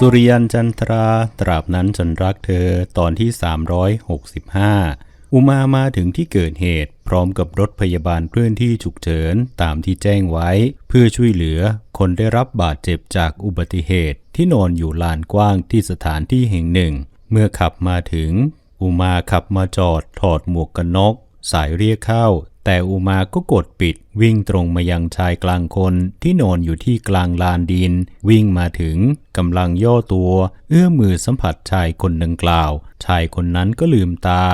สุริยันจันทราตราบนั้นฉันรักเธอตอนที่ 365 อุมามาถึงที่เกิดเหตุ พร้อมกับรถพยาบาลเคลื่อนที่ฉุกเฉินตามที่แจ้งไว้ เพื่อช่วยเหลือคนได้รับบาดเจ็บจากอุบัติเหตุที่นอนอยู่ลานกว้างที่สถานที่แห่งหนึ่ง เมื่อขับมาถึง อุมาขับมาจอดถอดหมวกกันน็อกสายเรียกเข้า แต่อุมาก็กดปิดวิ่งตรงมายังชายกลางคนที่นอนอยู่ที่กลางลานดิน วิ่งมาถึงกำลังย่อตัว เอื้อมมือสัมผัสชายคนดังกล่าว ชายคนนั้นก็ลืมตา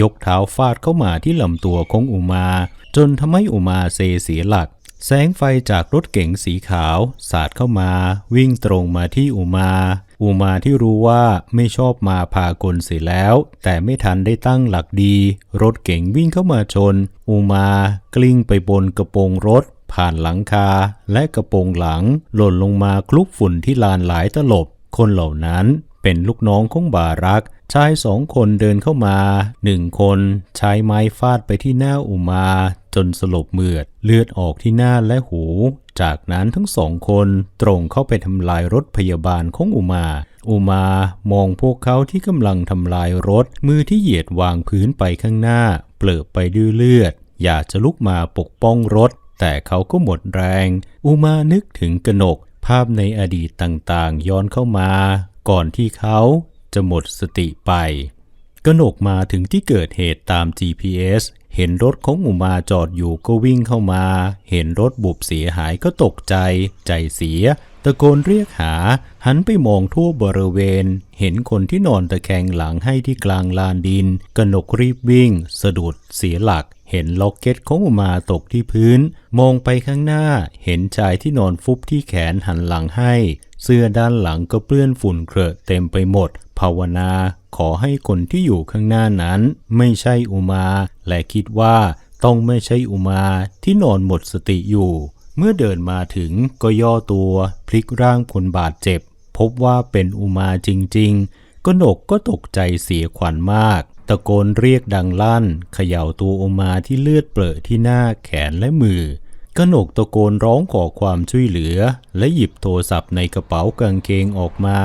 ยกเท้าฟาดเข้ามาที่ลำตัวของอุมา จนทำให้อุมาเซเสียหลัก แสงไฟจากรถเก๋งสีขาว สาดเข้ามา วิ่งตรงมาที่อุมา อุมาที่รู้ว่าไม่ชอบมาพากลเสียแล้ว แต่ไม่ทันได้ตั้งหลักดี รถเก๋งวิ่งเข้ามาชน อุมากลิ้งไปบนกระโปรงรถ ผ่านหลังคา และกระโปรงหลัง หล่นลงมาคลุกฝุ่นที่ลานหลายตลบ คนเหล่านั้นเป็นลูกน้องของบารัก ชายสองคนเดินเข้ามาหนึ่งคนใช้ไม้ฟาดไปที่หน้าอุมา จนสลบเมือดเลือดออกที่หน้าและหู จากนั้นทั้งสองคนตรงเข้าไปทำลายรถพยาบาลของอุมา อุมามองพวกเขาที่กำลังทำลายรถ มือที่เหยียดวางพื้นไปข้างหน้า เปลือไปด้วยเลือด อยากจะลุกมาปกป้องรถ แต่เขาก็หมดแรง อุมานึกถึงกนก ภาพในอดีตต่างๆ ย้อนเข้ามา ก่อนที่เขา จะหมดสติไปกนกมาถึงที่เกิดเหตุตาม GPS เห็นรถของอุมาจอดอยู่ก็วิ่งเข้ามา เห็นรถบุบเสียหายก็ตกใจ ใจเสีย ตะโกนเรียกหา หันไปมองทั่วบริเวณ เห็นคนที่นอนตะแคงหลังให้ที่กลางลานดิน กนกรีบวิ่ง สะดุดเสียหลัก เห็นล็อกเก็ตของอุมาตกที่พื้น มองไปข้างหน้า เห็นชายที่นอนฟุบที่แขนหันหลังให้ เสื้อด้านหลังก็เปื้อนฝุ่นเครอะเต็มไปหมด ภาวนาขอให้คนที่อยู่ข้างหน้านั้น ไม่ใช่อุมา และคิดว่าต้องไม่ใช่อุมาที่นอนหมดสติอยู่ เมื่อเดินมาถึงก็ย่อตัวพลิกร่างคนบาดเจ็บ พบว่าเป็นอุมาจริง ๆ กนกก็ตกใจเสียขวัญมาก ตะโกนเรียกดังลั่น เขย่าตัวอุมาที่เลือดเปรอะที่หน้าแขนและมือกนกตะโกนร้องขอความช่วยเหลือ และหยิบโทรศัพท์ในกระเป๋ากางเกงออกมา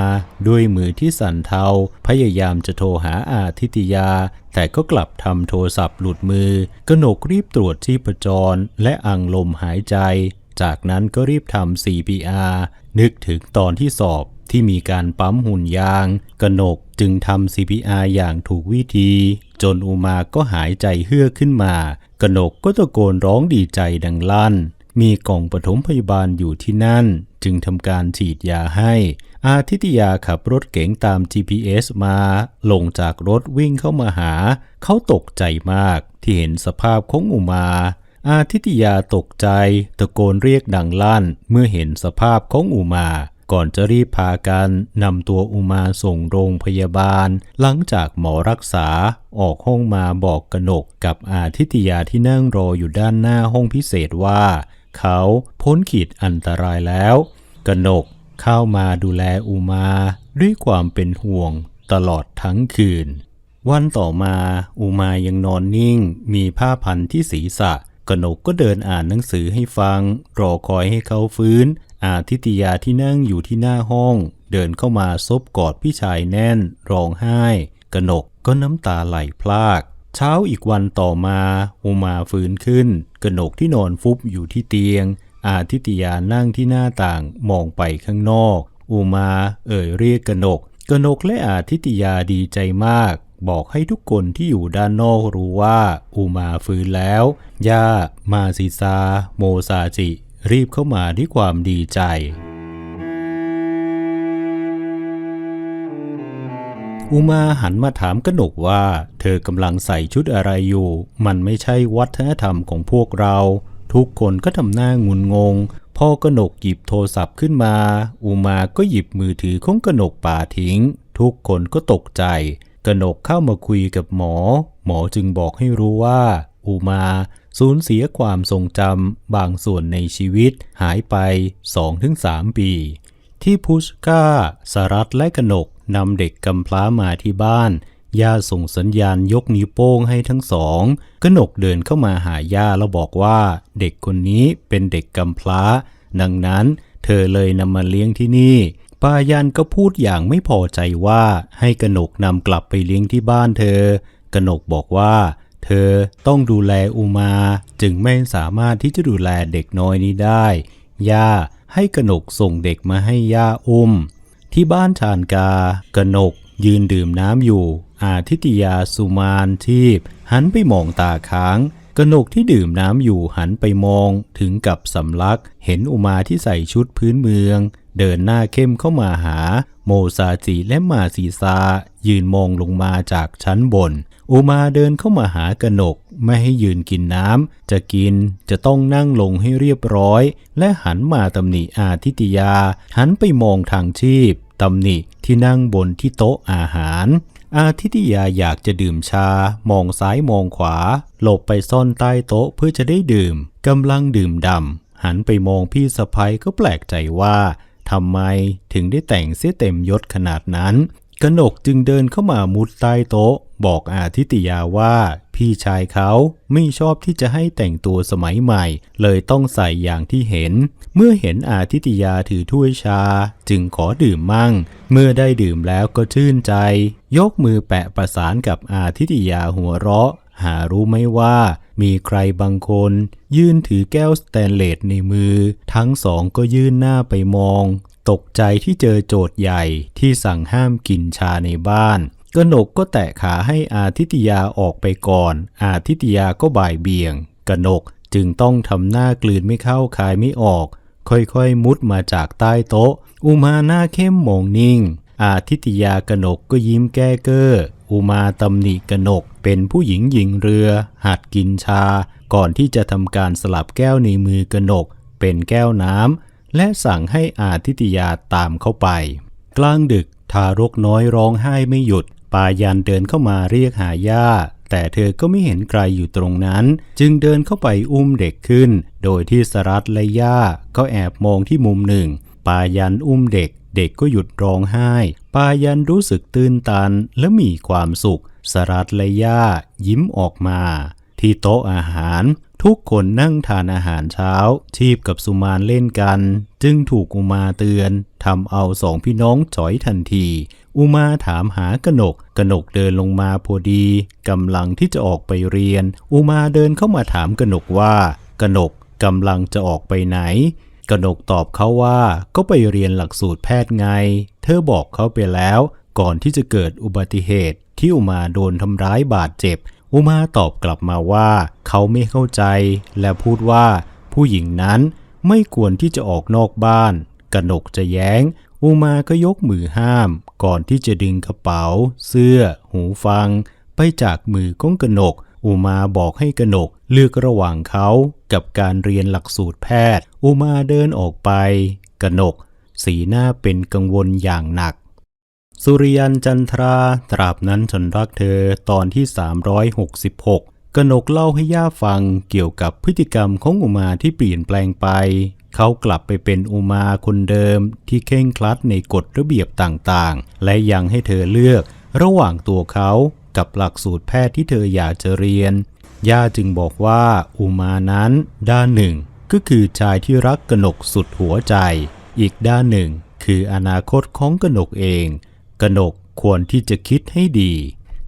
ด้วยมือที่สั่นเทา พยายามจะโทรหาอาทิตยา แต่ก็กลับทำโทรศัพท์หลุดมือกนกรีบตรวจชีพจร และอังลมหายใจ จากนั้นก็รีบทำ CPR นึกถึงตอนที่สอบ ที่มีการปั๊มหุ่นยาง กนกจึงทำ CPR อย่างถูกวิธี จนอุมาก็หายใจเฮือกขึ้นมา กนกก็ตะโกนร้องดีใจดังลั่น มีกล่องปฐมพยาบาลอยู่ที่นั่น จึงทำการฉีดยาให้ อาทิตยาขับรถเก๋งตาม GPS มา ลงจากรถวิ่งเข้ามาหา เขาตกใจมากที่เห็นสภาพของอุมาอาทิตยาตกใจ ตะโกนเรียกดังลั่น เมื่อเห็นสภาพของอุมา ก่อนจะรีบพากันนำตัวอุมาส่งโรงพยาบาล หลังจากหมอรักษาออกห้องมาบอกกนกกับอาทิตยาที่นั่งรออยู่ด้านหน้าห้องพิเศษว่า เขาพ้นขีดอันตรายแล้ว กนกเข้ามาดูแลอุมาด้วยความเป็นห่วงตลอดทั้งคืน วันต่อมาอุมายังนอนนิ่ง มีผ้าพันที่ศีรษะ กนกก็เดินอ่านหนังสือให้ฟัง รอคอยให้เขาฟื้น อาทิตยาที่นั่งอยู่ที่หน้าห้อง เดินเข้ามาซบกอดพี่ชายแน่น ร้องไห้ กนกก็น้ำตาไหลพลาก เช้าอีกวันต่อมาอุมาฟื้นขึ้น กนกที่นอนฟุบอยู่ที่เตียง อาทิตยานั่งที่หน้าต่างมองไปข้างนอกอุมาเอ่ยเรียกกนก กนกและอาทิตยาดีใจมากบอกให้ทุกคนที่อยู่ด้านนอกรู้ว่าอุมาฟื้นแล้ว ย่า มาซิซา โมซาจิ รีบเข้ามาด้วยความดีใจ อุมาหันมาถามกนกว่า เธอกำลังใส่ชุดอะไรอยู่ มันไม่ใช่วัฒนธรรมของพวกเรา ทุกคนก็ทำหน้างุนงงพอกนกหยิบโทรศัพท์ขึ้นมา อุมาก็หยิบมือถือของกนกป่าทิ้ง ทุกคนก็ตกใจ กนกเข้ามาคุยกับหมอ หมอจึงบอกให้รู้ว่า อุมา สูญเสียความทรงจำบางส่วนในชีวิตหายไป 2-3 ปี ที่พุชก้าสรัตและกนกนำเด็กกำพร้ามาที่บ้านย่าส่งสัญญาณยกนิ้วโป้งให้ทั้งสองกนกเดินเข้ามาหาย่าแล้วบอกว่าเด็กคนนี้เป็นเด็กกำพร้า ดังนั้นเธอเลยนำมาเลี้ยงที่นี่ปายันก็พูดอย่างไม่พอใจว่าให้กนกนำกลับไปเลี้ยงที่บ้านเธอกนกบอกว่า เธอต้องดูแลอุมาจึงไม่สามารถที่จะดูแลเด็กน้อยนี้ได้ ย่าให้กนกส่งเด็กมาให้ย่าอุ้ม ที่บ้านชานกากนกยืนดื่มน้ำอยู่ อาทิตยาสุมานทีพหันไปมองตาค้างกนกที่ดื่มน้ำอยู่หันไปมองถึงกับสำลัก เห็นอุมาที่ใส่ชุดพื้นเมือง เดินหน้าเข้มเข้ามาหา โมซาจิและมาซีซายืนมองลงมาจากชั้นบน อุมาเดินเข้ามาหากนก ไม่ให้ยืนกินน้ำ จะกินจะต้องนั่งลงให้เรียบร้อย และหันมาตำหนิอาทิตยา หันไปมองทางชีพตำหนิที่นั่งบนที่โต๊ะอาหาร อาทิตยาอยากจะดื่มชา มองซ้ายมองขวา หลบไปซ่อนใต้โต๊ะเพื่อจะได้ดื่มกำลังดื่มดำหันไปมองพี่สะพ้ยก็แปลกใจว่าทำไมถึงได้แต่งเสียเต็มยศขนาดนั้น กนกจึงเดินเข้ามามุดใต้โต๊ะ บอกอาทิตยาว่า พี่ชายเขาไม่ชอบที่จะให้แต่งตัวสมัยใหม่ เลยต้องใส่อย่างที่เห็น เมื่อเห็นอาทิตยาถือถ้วยชา จึงขอดื่มมั่ง เมื่อได้ดื่มแล้วก็ชื่นใจ ยกมือแปะประสานกับอาทิตยาหัวเราะ หารู้ไหมว่ามีใครบางคน ยื่นถือแก้วสแตนเลสในมือ ทั้งสองก็ยื่นหน้าไปมอง ตกใจที่เจอโจทย์ใหญ่ที่สั่งห้ามกินชาในบ้านกนกก็แตะขาให้อาทิตยาออกไปก่อน อาทิตยาก็บ่ายเบี่ยง กนกจึงต้องทำหน้ากลืนไม่เข้าคายไม่ออก ค่อยๆมุดมาจากใต้โต๊ะ อุมาหน้าเข้มมองนิ่ง อาทิตยากนกก็ยิ้มแก้เก้อ อุมาตำหนิกนกเป็นผู้หญิงหญิงเรือ หัดกินชา ก่อนที่จะทำการสลับแก้วในมือกนก เป็นแก้วน้ำ และสั่งให้อาทิตยาตามเข้าไป กลางดึกทารกน้อยร้องไห้ไม่หยุด ปายันเดินเข้ามาเรียกหาย่า แต่เธอก็ไม่เห็นใครอยู่ตรงนั้น จึงเดินเข้าไปอุ้มเด็กขึ้น โดยที่สรัตและย่าก็แอบมองที่มุมหนึ่ง ปายันอุ้มเด็ก เด็กก็หยุดร้องไห้ ปายันรู้สึกตื้นตันและมีความสุข สรัตและย่ายิ้มออกมา ที่โต๊ะอาหาร ทุกคนนั่งทานอาหารเช้า ชีพกับสุมานเล่นกัน จึงถูกอุมาเตือนทำเอาสองพี่น้องจอยทันที อุมาถามหากนก กนกเดินลงมาพอดีกำลังที่จะออกไปเรียน อุมาเดินเข้ามาถามกนกว่า กนกกำลังจะออกไปไหน กนกตอบเขาว่าก็ไปเรียนหลักสูตรแพทย์ไง เธอบอกเขาไปแล้ว ก่อนที่จะเกิดอุบัติเหตุที่อุมาโดนทำร้ายบาดเจ็บ อุมาตอบกลับมาว่าเขาไม่เข้าใจ และพูดว่าผู้หญิงนั้นไม่ควรที่จะออกนอกบ้าน กนกจะแย้ง อุมาก็ยกมือห้าม ก่อนที่จะดึงกระเป๋า เสื้อ หูฟัง ไปจากมือของกนก อุมาบอกให้กนกเลือกระหว่างเขากับการเรียนหลักสูตรแพทย์ อุมาเดินออกไป กนก สีหน้าเป็นกังวลอย่างหนัก สุริยันจันทรา ตราบนั้นฉันรักเธอตอนที่ 366 กนกเล่าให้ย่าฟังเกี่ยวกับพฤติกรรมของอุมาที่เปลี่ยนแปลงไป เขากลับไปเป็นอุมาคนเดิมที่เข่งคลัดในกฎระเบียบต่างๆ และยังให้เธอเลือกระหว่างตัวเขากับหลักสูตรแพทย์ที่เธออยากจะเรียน ย่าจึงบอกว่าอุมานั้น ด้านหนึ่ง ก็คือชายที่รักกนกสุดหัวใจ อีกด้านหนึ่ง คืออนาคตของกนกเอง กนกควรที่จะคิดให้ดี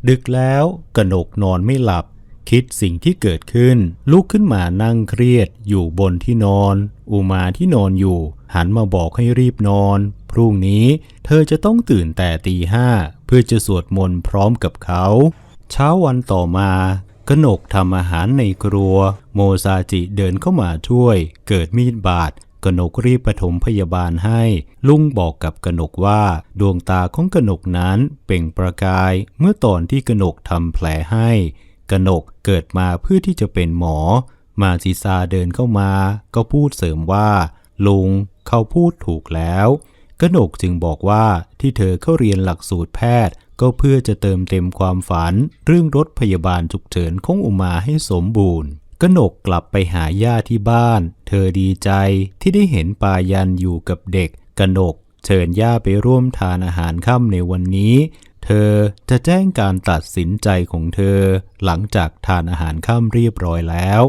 ดึกแล้วกนกนอนไม่หลับ คิดสิ่งที่เกิดขึ้น ลุกขึ้นมานั่งเครียดอยู่บนที่นอน อุมาที่นอนอยู่ หันมาบอกให้รีบนอน พรุ่งนี้เธอจะต้องตื่นแต่ตีห้าเพื่อจะสวดมนต์พร้อมกับเขา เช้าวันต่อมากนกทำอาหารในครัว โมซาจิเดินเข้ามาช่วย เกิดมีดบาด กนกรีบปฐมพยาบาลให้ ลุงบอกกับกนกว่า ดวงตาของกนกนั้นเปล่งประกาย เมื่อตอนที่กนกทำแผลให้ กนกเกิดมาเพื่อที่จะเป็นหมอ มาซีซาเดินเข้ามา ก็พูดเสริมว่า ลุงเขาพูดถูกแล้วกนกจึงบอกว่าที่เธอเข้าเรียนหลักสูตรแพทย์ ก็เพื่อจะเติมเต็มความฝัน เรื่องรถพยาบาลฉุกเฉินของอุมาให้สมบูรณ์ กนกกลับไปหาย่าที่บ้าน เธอดีใจที่ได้เห็นปายันอยู่กับเด็ก กนกเชิญย่าไปร่วมทานอาหารค่ำในวันนี้ เธอจะแจ้งการตัดสินใจของเธอ หลังจากทานอาหารค่ำเรียบร้อยแล้ว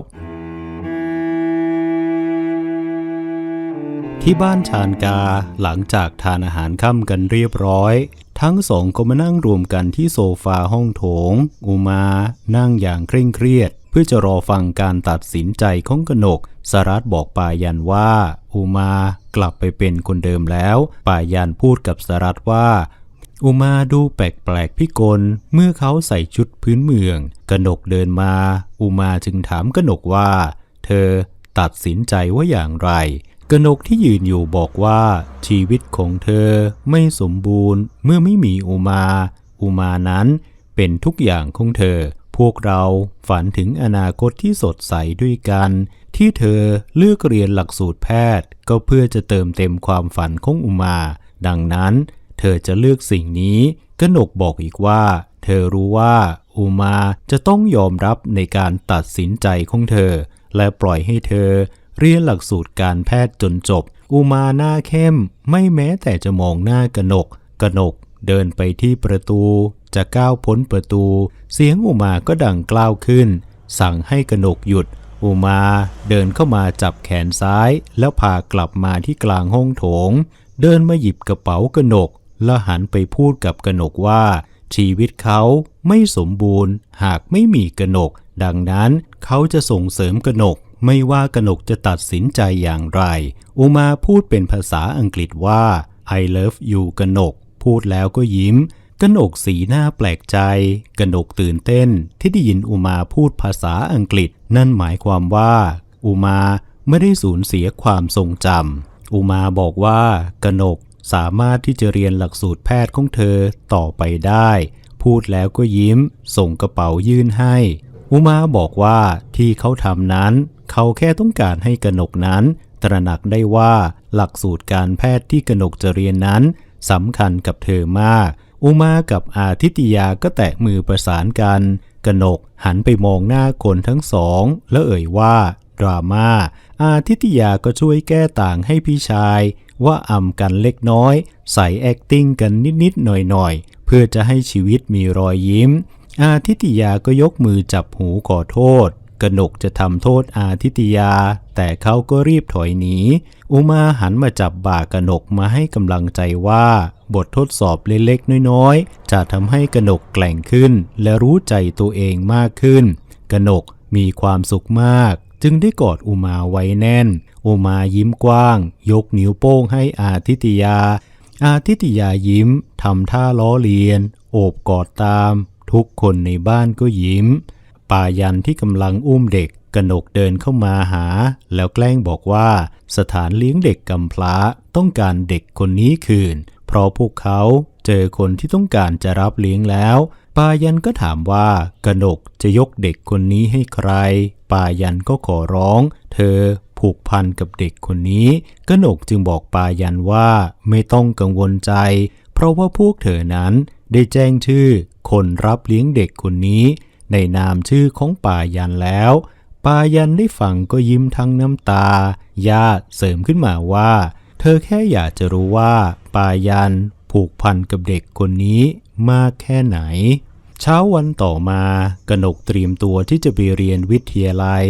ที่บ้านชานกาหลังจากทานอาหารค่ำกันเรียบร้อยทั้งสองก็มานั่งรวมกันที่โซฟาห้องโถง อุมา นั่งอย่างเคร่งเครียด เพื่อจะรอฟังการตัดสินใจของกนก สารัตบอกปายันว่า อุมากลับไปเป็นคนเดิมแล้ว ปายันพูดกับสารัตว่า อุมาดูแปลกๆพิกล เมื่อเขาใส่ชุดพื้นเมือง กนกเดินมา อุมาจึงถามกนกว่า เธอตัดสินใจว่าอย่างไร กนกที่ยืนอยู่บอกว่า ชีวิตของเธอไม่สมบูรณ์ เมื่อไม่มีอุมา อุมานั้นเป็นทุกอย่างของเธอ พวกเราฝันถึงอนาคตที่สดใสด้วยกัน ที่เธอเลือกเรียนหลักสูตรแพทย์ ก็เพื่อจะเติมเต็มความฝันของอุมา ดังนั้น เธอจะเลือกสิ่งนี้กนกบอกอีกว่า เธอรู้ว่าอุมาจะต้องยอมรับในการตัดสินใจของเธอ และปล่อยให้เธอ เรียนหลักสูตรการแพทย์จนจบ อุมาหน้าเข้ม ไม่แม้แต่จะมองหน้ากนกกนก เดินไปที่ประตู จะก้าวพ้นประตู เสียงอุมาก็ดังกล้าวขึ้น สั่งให้กนกหยุด อุมาเดินเข้ามาจับแขนซ้าย แล้วพากลับมาที่กลางห้องโถง เดินมาหยิบกระเป๋ากนก แล้วหันไปพูดกับกนกว่า ชีวิตเขาไม่สมบูรณ์ หากไม่มีกนก ดังนั้นเขาจะส่งเสริมกนกไม่ว่ากนกจะตัดสินใจอย่างไร อุมาพูดเป็นภาษาอังกฤษว่า I love you กนก พูดแล้วก็ยิ้ม กนกสีหน้าแปลกใจ กนกตื่นเต้นที่ได้ยินอุมาพูดภาษาอังกฤษ นั่นหมายความว่า อุมาไม่ได้สูญเสียความทรงจำอุมาบอกว่ากนกสามารถที่จะเรียนหลักสูตรแพทย์ของเธอต่อไปได้ พูดแล้วก็ยิ้ม ส่งกระเป๋ายื่นให้ อุมาบอกว่าที่เขาทำนั้น เขาแค่ต้องการให้กนกนั้น ตระหนักได้ว่าหลักสูตรการแพทย์ที่กนกจะเรียนนั้น สำคัญกับเธอมาก อุมากับอาทิตยาก็แตะมือประสานกัน กนกหันไปมองหน้าคนทั้งสอง แล้วเอ่ยว่า ดราม่า อาทิตยาก็ช่วยแก้ต่างให้พี่ชาย ว่าอำกันเล็กน้อย ใส่แอคติ้งกันนิดๆหน่อยๆ เพื่อจะให้ชีวิตมีรอยยิ้ม อาทิตยาก็ยกมือจับหูขอโทษ กนกจะทำโทษอาทิตยา แต่เขาก็รีบถอยหนี อุมาหันมาจับบ่ากนกมาให้กำลังใจว่า บททดสอบเล็กๆน้อยๆ จะทำให้กนกแกล่งขึ้น และรู้ใจตัวเองมากขึ้น กนกมีความสุขมาก จึงได้กอดอุมาไว้แน่น อุมายิ้มกว้าง ยกนิ้วโป้งให้อาทิตยา อาทิตยายิ้มทำท่าล้อเลียน โอบกอดตาม ทุกคนในบ้านก็ยิ้ม ปายันที่กำลังอุ้มเด็กกนกเดินเข้ามาหา แล้วแกล้งบอกว่า สถานเลี้ยงเด็กกำพร้าต้องการเด็กคนนี้คืน เพราะพวกเขาเจอคนที่ต้องการจะรับเลี้ยงแล้ว ปายันก็ถามว่ากนกจะยกเด็กคนนี้ให้ใคร ปายันก็ขอร้อง เธอผูกพันกับเด็กคนนี้ กนกจึงบอกปายันว่าไม่ต้องกังวลใจ เพราะว่าพวกเธอนั้นได้แจ้งชื่อ คนรับเลี้ยงเด็กคนนี้ ในนามชื่อของป่ายันแล้ว ป่ายันได้ฟังก็ยิ้มทั้งน้ำตา ญาติเสริมขึ้นมาว่า เธอแค่อยากจะรู้ว่าป่ายันผูกพันกับเด็กคนนี้มากแค่ไหน เช้าวันต่อมากนกเตรียมตัวที่จะไปเรียนวิทยาลัย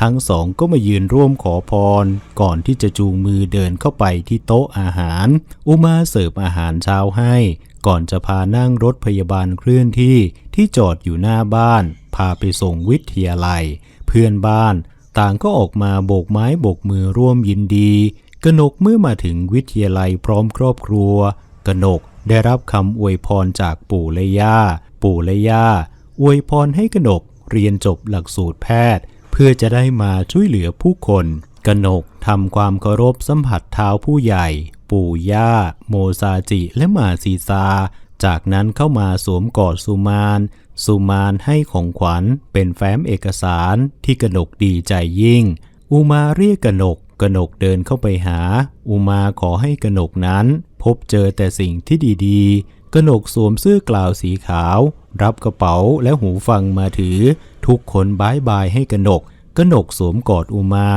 ทั้งสองก็มายืนร่วมขอพร ก่อนที่จะจูงมือเดินเข้าไปที่โต๊ะอาหาร อุมาเสิร์ฟอาหารเช้าให้ ก่อนจะพานั่งรถพยาบาลเคลื่อนที่ที่จอดอยู่หน้าบ้าน พาไปส่งวิทยาลัย เพื่อนบ้านต่างก็ออกมาโบกไม้โบกมือร่วมยินดี กนกเมื่อมาถึงวิทยาลัยพร้อมครอบครัว กนกได้รับคำอวยพรจากปู่และย่า ปู่และย่าอวยพรให้กนกเรียนจบหลักสูตรแพทย์ เพื่อจะได้มาช่วยเหลือผู้คน กนกทำความเคารพสัมผัสเท้าผู้ใหญ่ ปู่ย่า โมซาจิและมาซีซา จากนั้นเข้ามาสวมกอดสุมานสุมานให้ของขวัญเป็นแฟ้มเอกสารที่กนกดีใจยิ่ง อุมาเรียกกนกกนกเดินเข้าไปหา อุมาขอให้กนกนั้น พบเจอแต่สิ่งที่ดีๆ กนกสวมเสื้อกล่าวสีขาว รับกระเป๋าและหูฟังมาถือ ทุกคนบายบายให้กนกกนกสวมกอดอุมา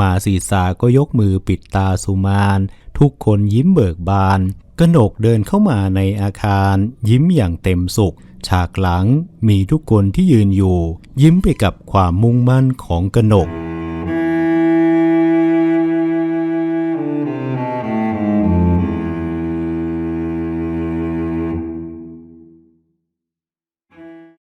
มาศีสาก็ยกมือปิดตาสุมาน ทุกคนยิ้มเบิกบานกนกเดินเข้ามาในอาคารยิ้มอย่างเต็มสุข ฉากหลังมีทุกคนที่ยืนอยู่ ยิ้มไปกับความมุ่งมั่นของกนก